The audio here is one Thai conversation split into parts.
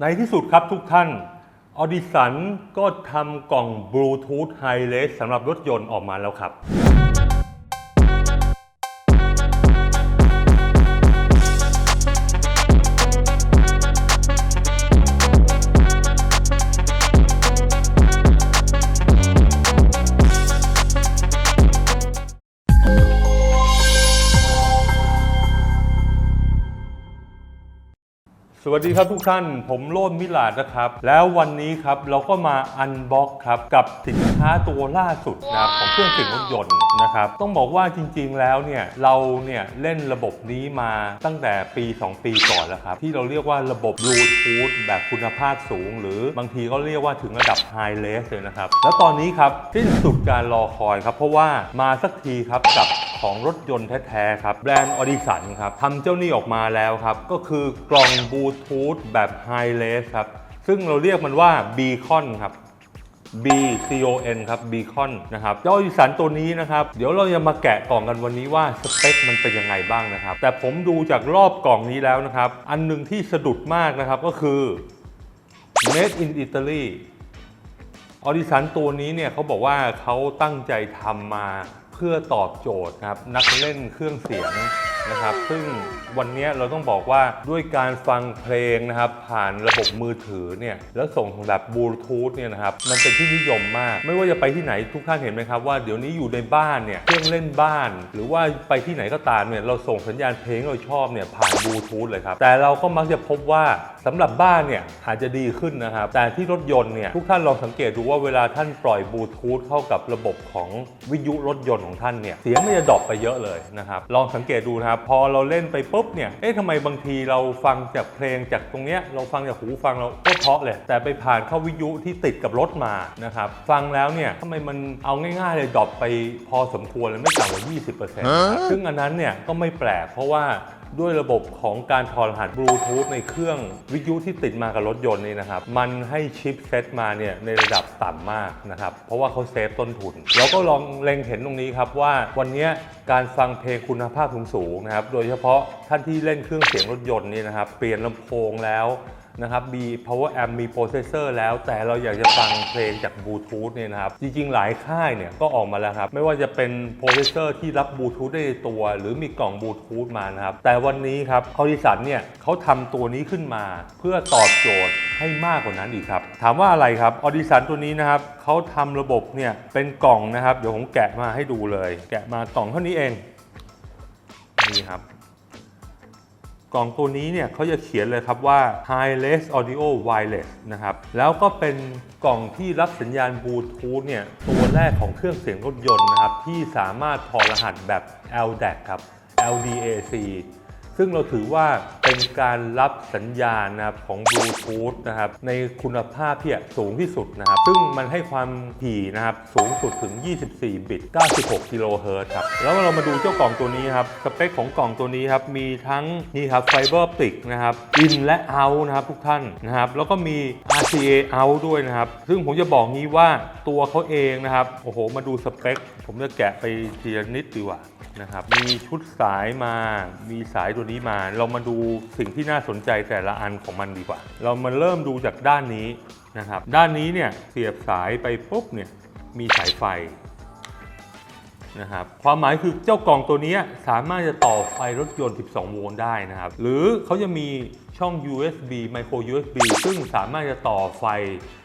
ในที่สุดครับทุกท่านออดิสันก็ทำกล่องบลูทูธไฮเลสสำหรับรถยนต์ออกมาแล้วครับ วัสดีครับทุกท่าน ผมโลดมิลาดนะครับ แล้ววันนี้ครับเราก็มาอันบ็อกครับกับสินค้าตัวล่าสุดนะครับของเครื่องเสียงรถยนต์นะครับ ต้องบอกว่าจริงๆแล้วเนี่ยเราเนี่ยเล่นระบบนี้มาตั้งแต่ปี 2 ปีก่อนแล้วครับ ที่เราเรียกว่าระบบบลูทูธแบบคุณภาพสูง หรือบางทีก็เรียกว่าถึงระดับไฮเลสเลยนะครับ แล้วตอนนี้ครับสิ้นสุดการรอคอยครับ เพราะว่ามาสักทีครับกับ ของรถยนต์แท้ๆครับแบรนด์ออดิสันครับทำเจ้านี่ออกมาแล้วครับ ก็คือกล่องบลูทูธแบบไฮเลสครับ ซึ่งเราเรียกมันว่าบีคอนครับ B C O N ครับ Beacon นะครับเจ้าอีสันตัวนี้นะครับ เดี๋ยวเราจะมาแกะกล่องกันวันนี้ว่าสเปคมันเป็นยังไงบ้างนะครับ แต่ผมดูจากรอบกล่องนี้แล้วนะครับ อันหนึ่งที่สะดุดมากนะครับก็คือ Made in Italy ออดิสันตัวนี้เนี่ยเขาบอกว่าเขาตั้งใจทำมา เพื่อตอบโจทย์ครับนักเล่นเครื่องเสียงนะครับ ซึ่งวันนี้เราต้องบอกว่าด้วยการฟังเพลงนะครับ ผ่านระบบมือถือเนี่ยแล้วส่งแบบบลูทูธเนี่ยนะครับมันเป็นที่นิยมมาก ไม่ว่าจะไปที่ไหนทุกท่านเห็นไหมครับว่าเดี๋ยวนี้อยู่ในบ้านเนี่ยเครื่องเล่นบ้าน หรือว่าไปที่ไหนก็ตามเนี่ยเราส่งสัญญาณเพลงเราชอบเนี่ยผ่านบลูทูธเลยครับแต่เราก็มักจะพบว่าสำหรับบ้านเนี่ยอาจจะดีขึ้นนะครับแต่ที่รถยนต์เนี่ยทุกท่านลองสังเกตดูว่าเวลาท่านปล่อยบลูทูธเข้ากับระบบของวิทยุรถยนต์ของท่านเนี่ยเสียงมันจะดรอปไปเยอะเลยนะครับลองสังเกตดูนะครับพอเราเล่นไปปุ๊บเนี่ยเอ๊ะทำไมบางทีเราฟังจากเพลงจากตรงเนี้ยเราฟังจากหูฟังเราก็เพราะเลยแต่ไปผ่านเข้าวิทยุที่ติดกับรถมานะครับฟังแล้วเนี่ยทำไมมันเอาง่ายๆเลยดรอปไปพอสมควรเลยไม่ต่ำกว่า 20%นะครับซึ่งอันนั้นเนี่ยก็ไม่แปลกเพราะว่า ด้วยระบบของการถอดรหัสบลูทูธในเครื่องวิทยุที่ติดมากับรถยนต์นี่นะครับ มันให้ชิปเซตมาเนี่ยในระดับต่ำมากนะครับ เพราะว่าเขาเซฟต้นทุนเราก็ลองเล็งเห็นตรงนี้ครับว่าวันนี้การฟังเพลงคุณภาพสูงๆนะครับ โดยเฉพาะท่านที่เล่นเครื่องเสียงรถยนต์นี่นะครับ เปลี่ยนลำโพงแล้ว นะครับมี power amp มี processor แล้ว แต่เราอยากจะฟังเพลงจากบลูทูธเนี่ยนะครับ จริงๆ หลายค่ายเนี่ยก็ออกมาแล้วครับ ไม่ว่าจะเป็น processor ที่รับบลูทูธได้ตัว หรือมีกล่องบลูทูธมานะครับ แต่วันนี้ครับคอดิสันเนี่ยเขาทำตัวนี้ขึ้นมาเพื่อตอบโจทย์ให้มากกว่านั้นอีกครับ ถามว่าอะไรครับออดิสันตัวนี้นะครับเขาทำระบบเนี่ยเป็นกล่องนะครับ เดี๋ยวผมแกะมาให้ดูเลย แกะมากล่องเท่านี้เองนี่ครับ กล่องตัวนี้เนี่ยเขาจะเขียนเลยครับว่า Hi-Res Audio Wireless นะครับ แล้วก็เป็นกล่องที่รับสัญญาณบลูทูธเนี่ยตัวแรกของเครื่องเสียงรถยนต์นะครับ ที่สามารถถอดรหัสแบบ LDAC ครับ LDAC ซึ่งเราถือว่าเป็นการรับสัญญาณนะครับของบลูทูธนะครับในคุณภาพที่สูงที่สุดนะครับ ซึ่งมันให้ความถี่นะครับสูงสุดถึง 24 บิต 96 กิโลเฮิรตซ์ครับ แล้วเรามาดูเจ้ากล่องตัวนี้ครับ สเปคของกล่องตัวนี้ครับ มีทั้งนี่ครับไฟเบอร์ติกนะครับ in และ out นะครับทุกท่านนะครับ แล้วก็มี RCA out ด้วยนะครับ ซึ่งผมจะบอกงี้ว่าตัวเขาเองนะครับ โอ้โห มาดูสเปค ผมจะแกะไปทีละนิดดีกว่า นะครับ มีชุดสายมา มีสายตัวนี้มา เรามาดูสิ่งที่น่าสนใจแต่ละอันของมันดีกว่า เรามาเริ่มดูจากด้านนี้นะครับ ด้านนี้เนี่ยเสียบสายไปปุ๊บเนี่ยมีสายไฟนะครับความหมายคือเจ้ากล่องตัวนี้สามารถจะต่อไฟรถยนต์ 12 โวลต์ได้นะครับ หรือเขาจะมีช่อง USB micro USB ซึ่งสามารถจะต่อไฟ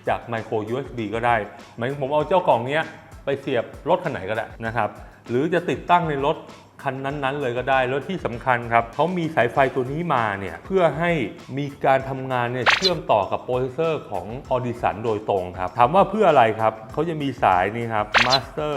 จาก micro USB ก็ได้ หมายถึงผมเอาเจ้ากล่องนี้ไปเสียบรถคันไหนก็ได้นะครับ หรือจะติดตั้งในรถคันนั้นๆ เลยก็ได้แล้วที่สำคัญครับเขามีสายไฟตัวนี้มาเนี่ยเพื่อให้มีการทำงานเนี่ยเชื่อมต่อกับโปรเซสเซอร์ของ Audison โดยตรงครับถามว่าเพื่ออะไรครับเขาจะมีสายนี่ครับ Master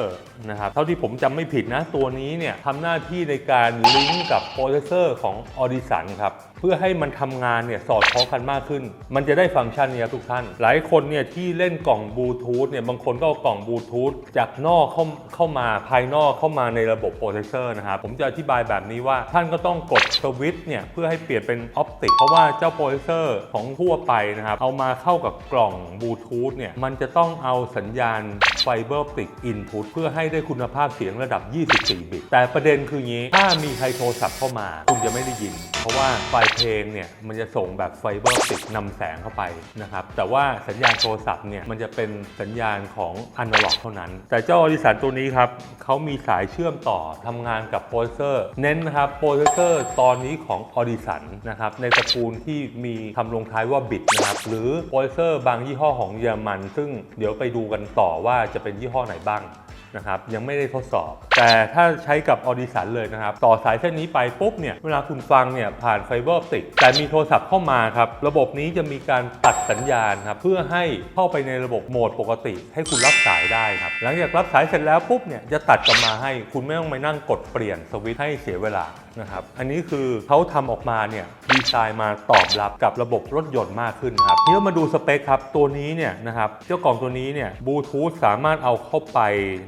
นะครับเท่าที่ผมจำไม่ผิดนะตัวนี้เนี่ยทำหน้าที่ในการลิงก์กับโปรเซสเซอร์ของ Audison ครับ เพื่อให้มันทำงานเนี่ยสอดคล้องกันมากขึ้น มันจะได้ฟังก์ชันเนี้ยทุกท่าน หลายคนเนี่ยที่เล่นกล่องบลูทูธเนี่ยบางคนก็เอากล่องบลูทูธจากนอกเข้าเข้ามาภายนอกเข้ามาในระบบโปรเซสเซอร์นะครับผมจะอธิบายแบบนี้ว่าท่านก็ต้องกดสวิตช์เนี่ยเพื่อให้เปลี่ยนเป็นออปติกเพราะว่าเจ้าโปรเซสเซอร์ของทั่วไปนะครับเอามาเข้ากับกล่องบลูทูธเนี่ยมันจะต้องเอาสัญญาณไฟเบอร์อปติกอินพุตเพื่อให้ได้คุณภาพเสียงระดับ 24 บิต แต่ประเด็นคืองี้ ถ้ามีใครโทรศัพท์เข้ามา คุณจะไม่ได้ยิน เพราะว่าไฟล์เพลงเนี่ยมันจะส่งแบบไฟเบอร์ติดนำแสงเข้าไปนะครับแต่ว่าสัญญาณโทรศัพท์เนี่ยมันจะเป็นสัญญาณของอนาล็อกเท่านั้น แต่เจ้าออริสันตัวนี้ครับเขามีสายเชื่อมต่อทำงานกับโปรเซสเซอร์ เน้นนะครับโปรเซสเซอร์ตอนนี้ของออริสันนะครับในตระกูลที่มีคำลงท้ายว่าบิตนะครับหรือโปรเซสเซอร์บางยี่ห้อของเยอรมัน ซึ่งเดี๋ยวไปดูกันต่อว่าจะเป็นยี่ห้อไหนบ้าง นะครับยังไม่ได้ทดสอบ แต่ถ้าใช้กับออดิสันเลยนะครับ ต่อสายเส้นนี้ไปปุ๊บเนี่ยเวลาคุณฟังเนี่ยผ่านไฟเบอร์ติก แต่มีโทรศัพท์เข้ามาครับ ระบบนี้จะมีการตัดสัญญาณครับ เพื่อให้เข้าไปในระบบโหมดปกติ ให้คุณรับสายได้ครับ หลังจากรับสายเสร็จแล้วปุ๊บเนี่ยจะตัดกลับมาให้คุณไม่ต้องไปนั่งกดเปลี่ยนสวิตช์ให้เสียเวลา นะครับอันนี้คือเขาทำออกมาเนี่ยดีไซน์มาตอบรับกับระบบรถยนต์มากขึ้นครับทีนี้เรามาดูสเปคครับ ตัวนี้เนี่ยนะครับเจ้ากล่องตัวนี้เนี่ยบลูทูธสามารถเอาเข้าไป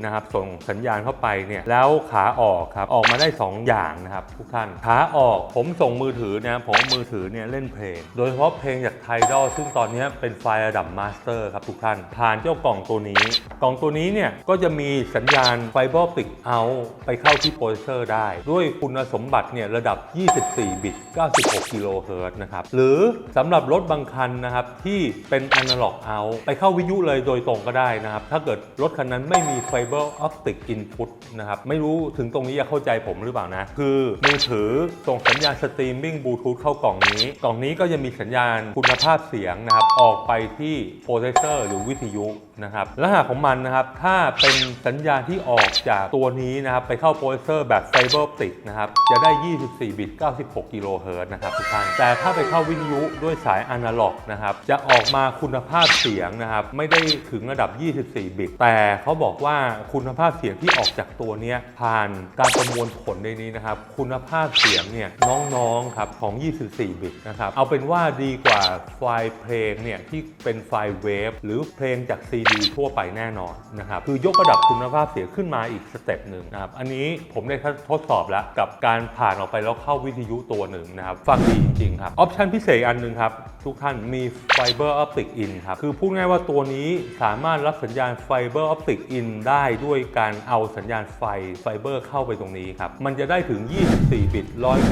นะครับส่งสัญญาณเข้าไปเนี่ยแล้วขาออกครับออกมาได้ 2 อย่างนะครับทุกท่านขาออกผมส่งมือถือนะผมมือถือเนี่ยเล่นเพลง โดยเฉพาะเพลงจากไทดอลซึ่งตอนนี้เป็นไฟล์ระดับมาสเตอร์ครับทุกท่าน ผ่านเจ้ากล่องตัวนี้ กล่องตัวนี้เนี่ยก็จะมีสัญญาณไฟเบอร์ติกเอาไปเข้าที่โปรเซสเซอร์ได้ ด้วยคุณสมบัติเนี่ยระดับ 24 บิต 96 กิโลเฮิรตซ์นะครับ หรือสำหรับรถบางคันนะครับที่เป็นอนาล็อกเอาไปเข้าวิทยุเลยโดยตรงก็ได้นะครับ ถ้าเกิดรถคันนั้นไม่มีไฟเบอร์ออปติกอินพุตนะครับ ไม่รู้ถึงตรงนี้จะเข้าใจผมหรือเปล่านะ คือมือถือส่งสัญญาณสตรีมมิ่งบลูทูธเข้ากล่องนี้ กล่องนี้ก็จะมีสัญญาณคุณภาพเสียงนะครับ ออกไปที่โปรเซสเซอร์หรือวิทยุนะครับลักษณะของมันนะครับ ถ้าเป็นสัญญาณที่ออกจากตัวนี้นะครับ ไปเข้าโปรเซสเซอร์แบบไฟเบอร์ออปติกนะครับ จะได้ 24 บิต 96 กิโลเฮิรตซ์นะครับทุกท่านแต่ถ้าไปเข้าวิทยุด้วยสายอนาล็อกนะครับ จะออกมาคุณภาพเสียงนะครับ ไม่ได้ถึงระดับ 24 บิต แต่เขาบอกว่าคุณภาพเสียงที่ออกจากตัวนี้ผ่านการประมวลผลในนี้นะครับ คุณภาพเสียงเนี่ยน้องๆครับของ 24 บิตนะครับ เอาเป็นว่าดีกว่าไฟล์เพลงเนี่ยที่เป็นไฟล์เวฟหรือเพลงจากซีดีทั่วไปแน่นอนนะครับ คือยกระดับคุณภาพเสียงขึ้นมาอีกสเต็ปหนึ่งนะครับ อันนี้ผมได้ทดสอบแล้วกับการผ่านออกไปแล้วเข้าวิทยุตัวหนึ่งนะครับ ฟังดีจริงๆครับ ออปชันพิเศษอันหนึ่งครับ ทุกท่านมีไฟเบอร์ออปติกอินครับ คือพูดง่ายว่าตัวนี้สามารถรับสัญญาณไฟเบอร์ออปติกอินได้ด้วยการเอาสัญญาณไฟไฟเบอร์เข้าไปตรงนี้ครับ มันจะได้ถึง 24 บิต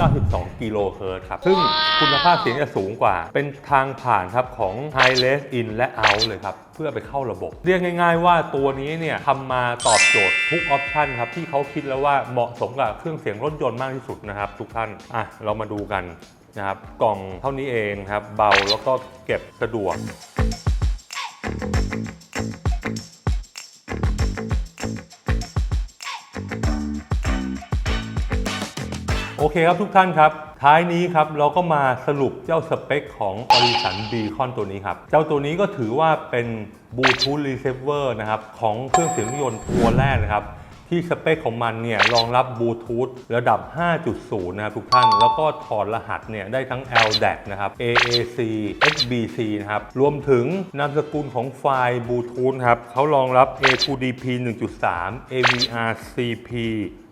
192 กิโลเฮิรตซ์ครับ ซึ่งคุณภาพเสียงจะสูงกว่า เป็นทางผ่านครับของ High Res In และ Out เลยครับ เพื่อไปเข้าระบบ เรียกง่าย ๆ ว่าตัวนี้เนี่ยทำมาตอบโจทย์ทุกออปชันครับที่เขาคิดแล้วว่าเหมาะสมกับเครื่องเสียงรถยนต์มากที่สุดนะครับทุกท่านอะเรามาดูกัน นะครับกล่องเท่านี้เองครับเบาแล้วก็เก็บสะดวกโอเคครับทุกท่านครับ ท้ายนี้ครับเราก็มาสรุปเจ้าสเปคของ o r i s o n Beacon ตัวนี้ครับ เจ้าตัวนี้ก็ถือว่าเป็นบลูทูธรีเซิร์ฟเวอร์นะครับ ของเครื่องเสียงยนต์ตัวแรกนะครับ ที่สเปคของมันเนี่ยรองรับบลูทูธระดับ 5.0 นะครับทุกท่าน แล้วก็ถอดรหัสเนี่ยได้ทั้ง LDAC นะครับ AAC XBC นะครับรวมถึงนามสกุลของไฟล์บลูทูธครับเขารองรับ A2DP 1.3 AVRCP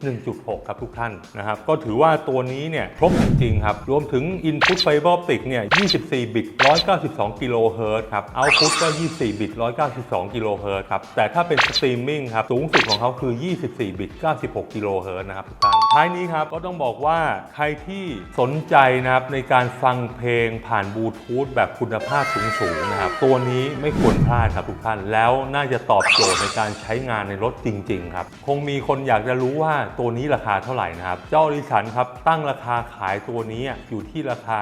1.6 ครับทุกท่านนะครับ ก็ถือว่าตัวนี้เนี่ยครบจริงๆครับ รวมถึง Input Fiber Optic เนี่ย 24 บิต 192 กิโลเฮิรตซ์ครับ Output ก็ 24 บิต 192 กิโลเฮิรตซ์ครับ แต่ถ้าเป็นสตรีมมิ่งครับ สูงสุดของเขาคือ 24 บิต 96 กิโลเฮิรตซ์นะครับทุกท่าน ท้ายนี้ครับ ก็ต้องบอกว่าใครที่สนใจนะครับในการฟังเพลงผ่านบลูทูธแบบคุณภาพสูงๆนะครับ ตัวนี้ไม่ควรพลาดครับทุกท่าน แล้วน่าจะตอบโจทย์ในการใช้งานในรถจริง ๆ ครับ คงมีคนอยากจะรู้ว่าตัวนี้ราคาเท่าไหร่นะครับ เจ้าดิฉันครับตั้งราคาขายตัวนี้อยู่ที่ราคา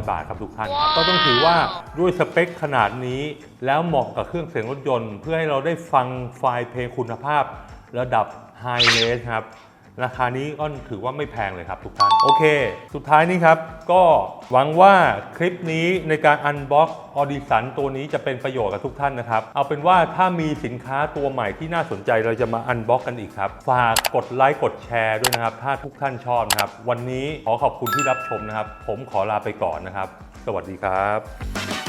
9,900 บาทครับทุกท่านครับก็ต้องถือว่าด้วยสเปคขนาดนี้แล้วเหมาะกับเครื่องเสียงรถยนต์ เพื่อให้เราได้ฟังไฟล์เพลงคุณภาพระดับ High Res ครับ ราคานี้ก็ถือว่าไม่แพงเลยครับทุกท่าน โอเค สุดท้ายนี้ครับ ก็หวังว่าคลิปนี้ในการอันบ็อกออดิสันตัวนี้จะเป็นประโยชน์กับทุกท่านนะครับ เอาเป็นว่าถ้ามีสินค้าตัวใหม่ที่น่าสนใจเราจะมาอันบ็อกกันอีกครับ ฝากกดไลค์กดแชร์ด้วยนะครับ ถ้าทุกท่านชอบนะครับ วันนี้ขอขอบคุณที่รับชมนะครับ ผมขอลาไปก่อนนะครับ สวัสดีครับ